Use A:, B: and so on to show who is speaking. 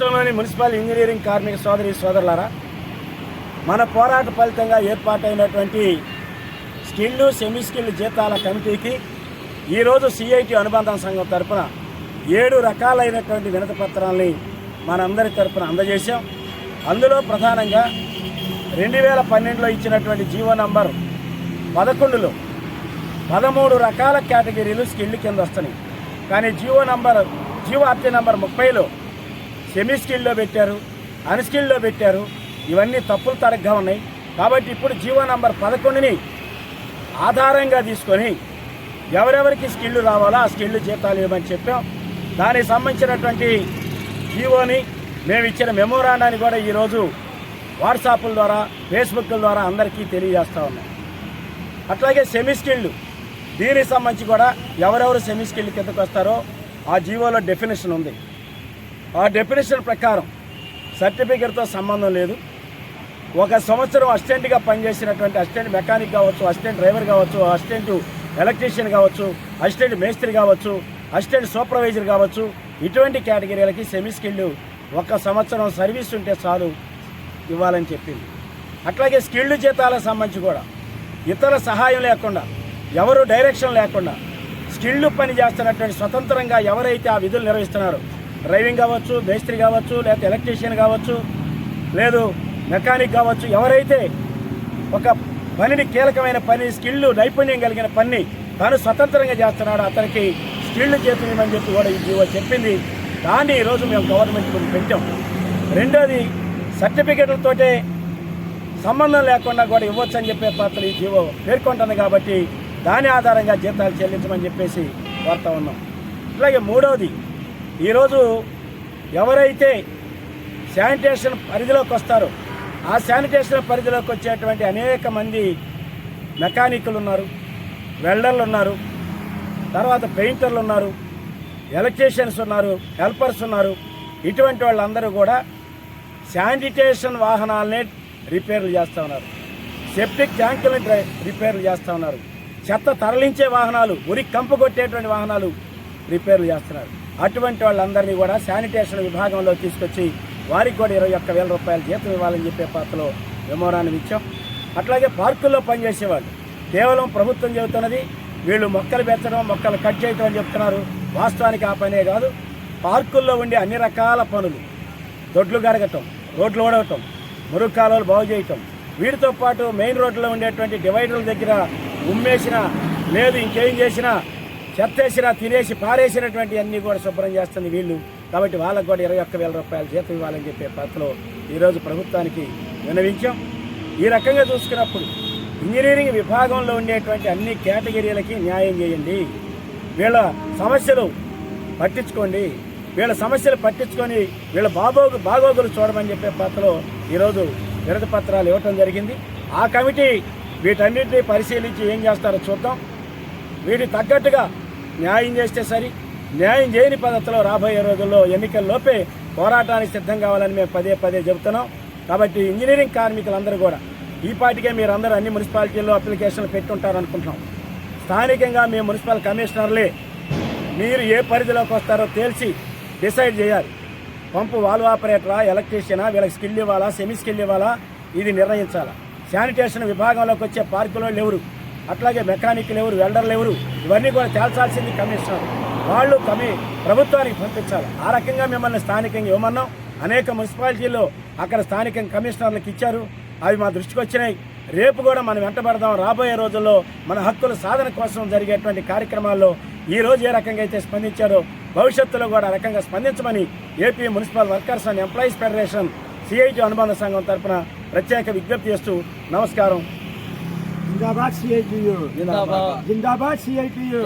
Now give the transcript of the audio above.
A: రాష్ట్రంలోని municipal engineering కార్మిక సోదరి సోదరులారా మన పోరాట ఫలితంగా ఏర్పాటైనటువంటి స్కిల్లు సెమీ స్కిల్ జీతాల కమిటీకి ఈరోజు సిఐటి అనుబంధ సంఘం తరపున ఏడు రకాలైనటువంటి వినతి పత్రాలని మనందరి తరపున అందజేశాం. అందులో ప్రధానంగా రెండు వేల పన్నెండులో ఇచ్చినటువంటి జీవో నంబర్ పదకొండులో పదమూడు రకాల కేటగిరీలు స్కిల్ కింద వస్తున్నాయి. కానీ GO number GO RT number ముప్పైలో సెమీ స్కిల్లో పెట్టారు అన్స్కిల్లో పెట్టారు. ఇవన్నీ తప్పులు తరగ్గా ఉన్నాయి. కాబట్టి ఇప్పుడు జీవో నంబర్ పదకొండుని ఆధారంగా తీసుకొని ఎవరెవరికి స్కిల్ రావాలో ఆ స్కిల్ జీతాలు ఇవ్వమని చెప్పాం. దానికి సంబంధించినటువంటి జీవోని మేము ఇచ్చిన మెమోరాండాన్ని కూడా ఈరోజు వాట్సాప్ల ద్వారా ఫేస్బుక్ల ద్వారా అందరికీ తెలియజేస్తూ ఉన్నాం. అట్లాగే సెమీ స్కిల్డ్ దీనికి సంబంధించి కూడా ఎవరెవరు సెమీ స్కిల్ కిందకు వస్తారో ఆ జీవోలో డెఫినేషన్ ఉంది. ఆ డెఫినేషన్ ప్రకారం సర్టిఫికేట్తో సంబంధం లేదు. ఒక సంవత్సరం అసిస్టెంట్గా పనిచేసినటువంటి అసిస్టెంట్ మెకానిక్ కావచ్చు అసిస్టెంట్ డ్రైవర్ కావచ్చు అసిస్టెంట్ ఎలక్ట్రీషియన్ కావచ్చు అసిస్టెంట్ మేస్త్రి కావచ్చు అసిస్టెంట్ సూపర్వైజర్ కావచ్చు ఇటువంటి కేటగిరీలకి సెమీ స్కిల్డ్ ఒక సంవత్సరం సర్వీస్ ఉంటే చాలు ఇవ్వాలని చెప్పింది. అట్లాగే స్కిల్డ్ జీతాలకు సంబంధించి కూడా ఇతర సహాయం లేకుండా ఎవరు డైరెక్షన్ లేకుండా స్కిల్డ్ పని చేస్తున్నటువంటి స్వతంత్రంగా ఎవరైతే ఆ విధులు నిర్వహిస్తున్నారో డ్రైవింగ్ కావచ్చు మేస్త్రి కావచ్చు లేకపోతే ఎలక్ట్రీషియన్ కావచ్చు లేదు మెకానిక్ కావచ్చు ఎవరైతే ఒక పనిని కీలకమైన పని స్కిల్ నైపుణ్యం కలిగిన పని తాను స్వతంత్రంగా చేస్తున్నాడు అతనికి స్కిల్ చేతునిమని చెప్పి కూడా ఈ జీవో చెప్పింది. దాన్ని ఈరోజు మేము గవర్నమెంట్ కొన్ని పెట్టాం. రెండోది సర్టిఫికెట్లతోటే సంబంధం లేకుండా కూడా ఇవ్వచ్చు అని చెప్పే పాత్ర ఈ జీవో పేర్కొంటుంది కాబట్టి దాని ఆధారంగా జీతాలు చెల్లించమని చెప్పేసి కోరుతా ఉన్నాం. అలాగే మూడవది ఈరోజు ఎవరైతే శానిటేషన్ పరిధిలోకి వస్తారో ఆ శానిటేషన్ పరిధిలోకి వచ్చేటువంటి అనేక మంది మెకానిక్లు ఉన్నారు వెల్డర్లు ఉన్నారు తర్వాత పెయింటర్లు ఉన్నారు ఎలక్ట్రీషియన్స్ ఉన్నారు హెల్పర్స్ ఉన్నారు. ఇటువంటి వాళ్ళందరూ కూడా శానిటేషన్ వాహనాలనే రిపేర్లు చేస్తూ ఉన్నారు. సెప్టిక్ ట్యాంకులను రిపేర్లు చేస్తూ ఉన్నారు. చెత్త తరలించే వాహనాలు ఉరి కంపు కొట్టేటువంటి వాహనాలు రిపేర్లు చేస్తున్నారు. అటువంటి వాళ్ళందరినీ కూడా శానిటేషన్ విభాగంలో తీసుకొచ్చి వారికి కూడా ఇరవై ఒక్క వేల రూపాయల జీతం ఇవ్వాలని చెప్పే పాత్రలో మెమోరాన్ని ఇచ్చాం. అట్లాగే పార్కుల్లో పనిచేసేవాళ్ళు. కేవలం ప్రభుత్వం చెబుతున్నది వీళ్ళు మొక్కలు పెంచడం మొక్కలు కట్ చేయడం అని చెప్తున్నారు. వాస్తవానికి ఆ పనే కాదు. పార్కుల్లో ఉండే అన్ని రకాల పనులు దొడ్లు గరగటం రోడ్లు ఓడవటం మురుగు కాలువలు బాగు చేయటం వీటితో పాటు మెయిన్ రోడ్లో ఉండేటువంటి డివైడర్ల దగ్గర ఉమ్మేసిన లేదు ఇంకేం చేసినా చెత్తేసినా తినేసి పారేసినటువంటి అన్నీ కూడా శుభ్రం చేస్తుంది వీళ్ళు. కాబట్టి వాళ్ళకు కూడా ఇరవై ఒక్క వేల రూపాయలు జీతం ఇవ్వాలని చెప్పే పత్రలో ఈరోజు ప్రభుత్వానికి విన్నవించాం ఈ రకంగా చూసుకున్నప్పుడు ఇంజనీరింగ్ విభాగంలో ఉండేటువంటి అన్ని కేటగిరీలకి న్యాయం చేయండి. వీళ్ళ సమస్యలు పట్టించుకోండి. వీళ్ళ సమస్యలు పట్టించుకొని వీళ్ళ బాగోగు బాగోగులు చూడమని చెప్పే పాత్రలో ఈరోజు విరద పత్రాలు ఇవ్వటం జరిగింది. ఆ కమిటీ వీటన్నిటిని పరిశీలించి ఏం చేస్తారో చూద్దాం. వీటి తగ్గట్టుగా న్యాయం చేస్తే సరి. న్యాయం చేయని పద్ధతిలో రాబోయే రోజుల్లో ఎన్నికల్లోపే పోరాటానికి సిద్ధం కావాలని మేము పదే పదే చెబుతున్నాం. కాబట్టి ఇంజనీరింగ్ కార్మికులందరూ కూడా ఈ పాటికే మీరు అందరూ అన్ని మున్సిపాలిటీల్లో అప్లికేషన్లు పెట్టుంటారనుకుంటున్నాం. స్థానికంగా మేము మున్సిపల్ కమిషనర్లే. మీరు ఏ పరిధిలోకి వస్తారో తేల్చి డిసైడ్ చేయాలి. పంపు వాల్వ్ ఆపరేటరా ఎలక్ట్రీషియనా వీళ్ళకి స్కిల్ ఇవ్వాలా సెమీ స్కిల్ ఇవ్వాలా? ఇది నిర్ణయించాలా? శానిటేషన్ విభాగంలోకి వచ్చే పార్కులో ఎవరు? అట్లాగే మెకానిక్లు ఎవరు వెల్డర్లు ఎవరు ఇవన్నీ కూడా తేల్చాల్సింది కమిషనర్. వాళ్ళు కమి ప్రభుత్వానికి పంపించాలి. ఆ రకంగా మిమ్మల్ని స్థానికంగా ఇవ్వమన్నాం. అనేక మున్సిపాలిటీల్లో అక్కడ స్థానిక కమిషనర్లకు ఇచ్చారు. అవి మా దృష్టికి వచ్చినాయి. రేపు కూడా మనం వెంటబడదాం. రాబోయే రోజుల్లో మన హక్కుల సాధన కోసం జరిగేటువంటి కార్యక్రమాల్లో ఈ రోజు ఏ రకంగా అయితే స్పందించారో భవిష్యత్తులో కూడా ఆ రకంగా స్పందించమని AP municipal workers and employees federation CIT అనుబంధ సంఘం తరఫున ప్రత్యేక విజ్ఞప్తి చేస్తూ నమస్కారం.
B: जिंदाबाद सी
A: आई पी ओ
B: जिंदाबाद। जिंदाबाद
A: सी आई पी ओ